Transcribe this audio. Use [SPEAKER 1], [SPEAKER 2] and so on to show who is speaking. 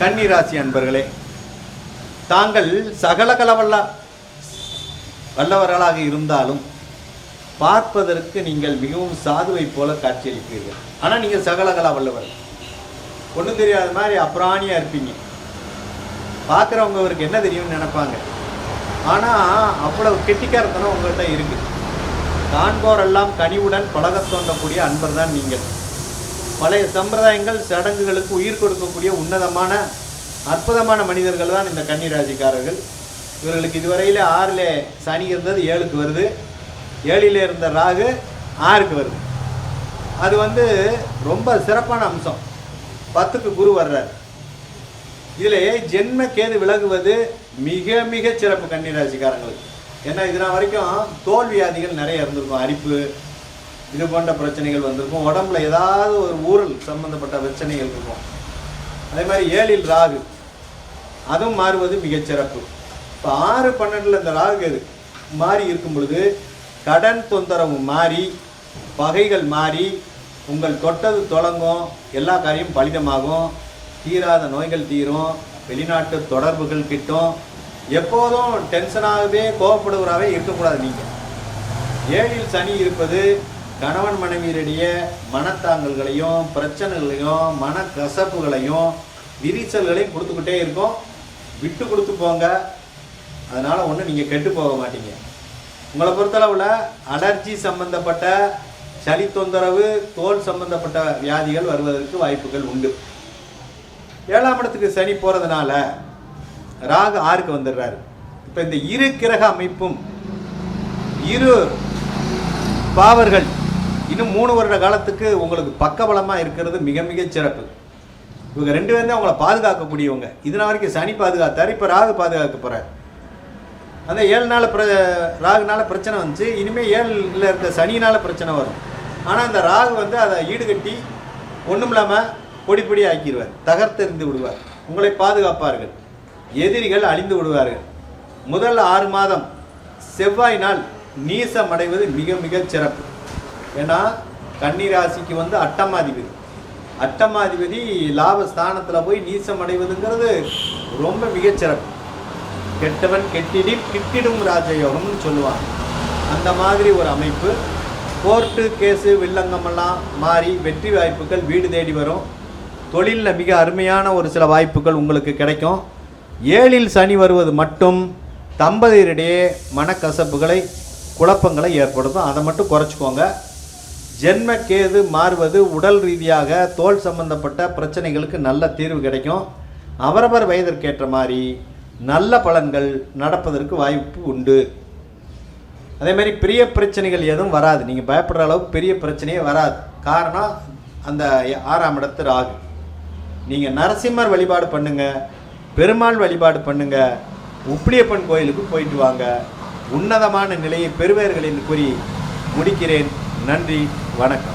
[SPEAKER 1] கன்னிராசி அன்பர்களே தாங்கள் சகலகலவல்ல வல்லவர்களாக இருந்தாலும் பார்ப்பதற்கு நீங்கள் மிகவும் சாதுவை போல காட்சியளிப்பீர்கள் ஆனால் நீங்கள் சகலகலா வல்லவர். ஒன்றும் தெரியாத மாதிரி அப்புறாணியாக இருப்பீங்க. பார்க்குறவங்க அவருக்கு என்ன தெரியும்னு நினைப்பாங்க. ஆனால் அவ்வளவு கெட்டிக்காரத்தனம் உங்கள்கிட்ட இருக்கு. காண்போரெல்லாம் கனிவுடன் பழகத் தோன்றக்கூடிய அன்பர் தான் நீங்கள். பழைய சம்பிரதாயங்கள் சடங்குகளுக்கு உயிர் கொடுக்கக்கூடிய உன்னதமான அற்புதமான மனிதர்கள் தான் இந்த கன்னிராசிக்காரர்கள். இவர்களுக்கு இதுவரையில் ஆறில் சனி இருந்தது ஏழுக்கு வருது. ஏழில் இருந்த ராகு ஆறுக்கு வருது. அது வந்து ரொம்ப சிறப்பான அம்சம். பத்துக்கு குரு வர்றார். இதில் ஜென்ம கேது விலகுவது மிக மிக சிறப்பு கன்னிராசிக்காரங்களுக்கு. ஏன்னா இதனால் வரைக்கும் தோல்வியாதிகள் நிறைய இருந்திருக்கும். அரிப்பு இது போன்ற பிரச்சனைகள் வந்திருக்கும். உடம்புல ஏதாவது ஒரு ஊரல் சம்பந்தப்பட்ட பிரச்சனைகள் இருக்கும். அதே மாதிரி ஏழில் ராகு. அதுவும் மாறுவது மிகச்சிறப்பு இப்போ ஆறு பன்னெண்டில் இந்த ராகு இது மாறி இருக்கும் பொழுது கடன் தொந்தரவு மாறி பகைகள் மாறி உங்கள் தொட்டது தொடங்கும் எல்லா காரியம் பலிதமாகும் தீராத நோய்கள் தீரும் வெளிநாட்டு தொடர்புகள் கிட்டும் எப்போதும் டென்ஷனாகவே கோவப்படுவராகவே இருக்கக்கூடாது நீங்கள் ஏழில் சனி இருப்பது கணவன் மனைவியருடைய மனத்தாங்கல்களையும் பிரச்சனைகளையும் மனக்கசப்புகளையும் விரிசல்களையும் கொடுத்துக்கிட்டே இருக்கும். விட்டு கொடுத்து போங்க. அதனால் ஒன்றும் நீங்கள் கெட்டு போக மாட்டீங்க. உங்களை பொறுத்தளவில் அலர்ஜி சம்பந்தப்பட்ட சளி தொந்தரவு தோல் சம்பந்தப்பட்ட வியாதிகள் வருவதற்கு வாய்ப்புகள் உண்டு. ஏழாம் இடத்துக்கு சனி போகிறதுனால ராகு ஆறுக்கு வந்துடுறாரு. இப்போ இந்த இரு கிரக அமைப்பும் இரு பாவர்கள் இன்னும் மூணு வருட காலத்துக்கு உங்களுக்கு பக்கபலமாக இருக்கிறது மிக மிக சிறப்பு. இவங்க ரெண்டு பேருமே அவங்கள பாதுகாக்கக்கூடியவங்க. இதனால் வரைக்கும் சனி பாதுகாத்தார் இப்போ ராகு பாதுகாக்க போகிறார் அந்த ஏழு நாள் பிர ராகுனால பிரச்சனை வந்துச்சு. இனிமேல் ஏழில் இருக்க சனினால் பிரச்சனை வரும். ஆனால் அந்த ராகு வந்து அதை ஈடுகட்டி ஒன்றும் இல்லாமல் பொடி பொடி ஆக்கிடுவார் தகர்த்தெறிந்து விடுவார். உங்களை பாதுகாப்பார்கள். எதிரிகள் அழிந்து விடுவார்கள். முதல் ஆறு மாதம் செவ்வாய் நாள் நீசம் அடைவது மிக மிக சிறப்பு. ஏன்னா கன்னிராசிக்கு வந்து அட்டமாதிபதி. அட்டமாதிபதி லாபஸ்தானத்தில் போய் நீசம் அடைவதுங்கிறது ரொம்ப மிகச்சிறப்பு. கெட்டவன் கெட்டிடி கிட்டிடும் ராஜயோகம்னு சொல்லுவாங்க. அந்த மாதிரி ஒரு அமைப்பு. கோர்ட்டு கேஸு வில்லங்கமெல்லாம் மாறி வெற்றி வாய்ப்புகள் வீடு தேடி வரும். தொழிலில் மிக அருமையான ஒரு சில வாய்ப்புகள் உங்களுக்கு கிடைக்கும். ஏழில் சனி வருவது மட்டும் தம்பதியரிடையே மனக்கசப்புகளை குழப்பங்களை ஏற்படுத்தும். அதை மட்டும் குறைச்சிக்கோங்க. ஜென்ம கேது மாறுவது உடல் ரீதியாக தோல் சம்பந்தப்பட்ட பிரச்சனைகளுக்கு நல்ல தீர்வு கிடைக்கும். அவரவர் வயதிற்கேற்ற மாதிரி நல்ல பலன்கள் நடப்பதற்கு வாய்ப்பு உண்டு. அதே மாதிரி பெரிய பிரச்சனைகள் எதுவும் வராது. நீங்கள் பயப்படுற அளவுக்கு பெரிய பிரச்சனையே வராது. காரணம் அந்த ஆறாம் இடத்து ராகு. நீங்கள் நரசிம்மர் வழிபாடு பண்ணுங்கள் பெருமாள் வழிபாடு பண்ணுங்கள் உப்பிலியப்பன் கோயிலுக்கு போயிட்டு வாங்க. உன்னதமான நிலையை பெறுவீர்கள் என்று கூறி முடிக்கிறேன். நன்றி. வணக்கம்.